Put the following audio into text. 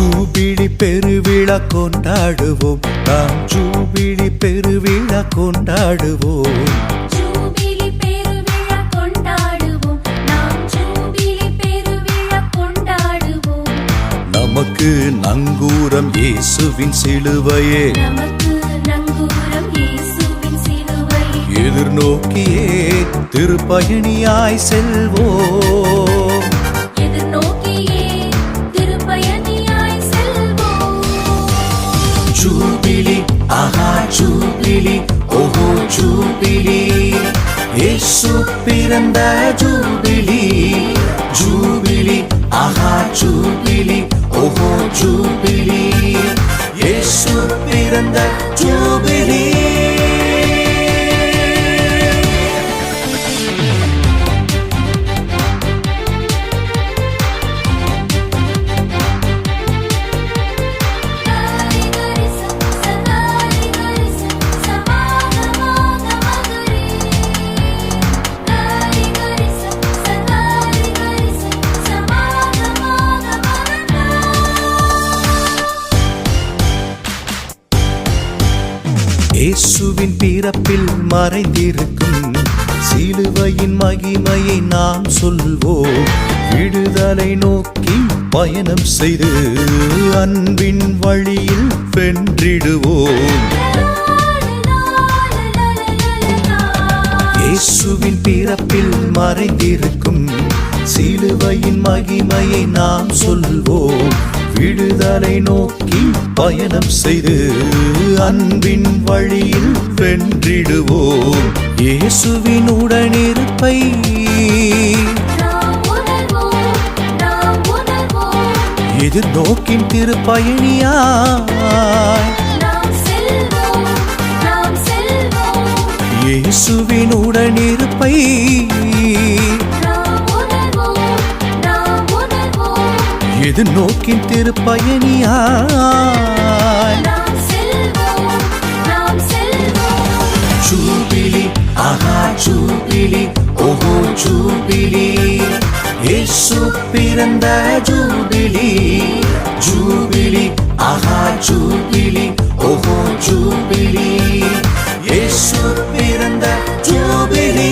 Jubilee பெருவிழா கொண்டாடுவோம். நாம் ஜூபிலி பெருவிழா கொண்டாடுவோம். நமக்கு நங்கூரம் இயேசுவின் சிலுவையே. எதிர்நோக்கியே திருப்பயணியாய் செல்வோம். ஜூபிலி ஆஹா ஜூபிலி ஓஹோ ஜூபிலி இயேசு பிறந்த ஜூபிலி ஜூபிலி ஆஹா ஜூபிலி ஓஹோ ஜூபிலி இயேசு பிறந்த ஜூபிலி இயேசுவின் பிறப்பில் மறைந்திருக்கும் சிலுவையின் மகிமையை நாம் சொல்வோம். விடுதலை நோக்கி பயணம் செய்து அன்பின் வழியில் வென்றிடுவோம். இயேசுவின் பிறப்பில் மறைந்திருக்கும் சிலுவையின் மகிமையை நாம் சொல்வோம். விடுதலை நோக்கி பயணம் செய்து அன்பின் வழியில் வென்றிடுவோம். இயேசுவின் உடனிருப்பை நாம் உணர்வோம் நாம் எதிர்நோக்கின் திருப்பயணியாய் இயேசுவின் உடனிருப்பை இது நோக்கின் திருப்பயணியா ஜூபிலி ஆஹா ஜூபிலி ஓஹோ ஜூபிலி இயேசு பிறந்த ஜூபிலி ஜூபிலி ஆஹா ஜூபிலி ஓஹோ ஜூபிலி இயேசு பிறந்த ஜூபிலி.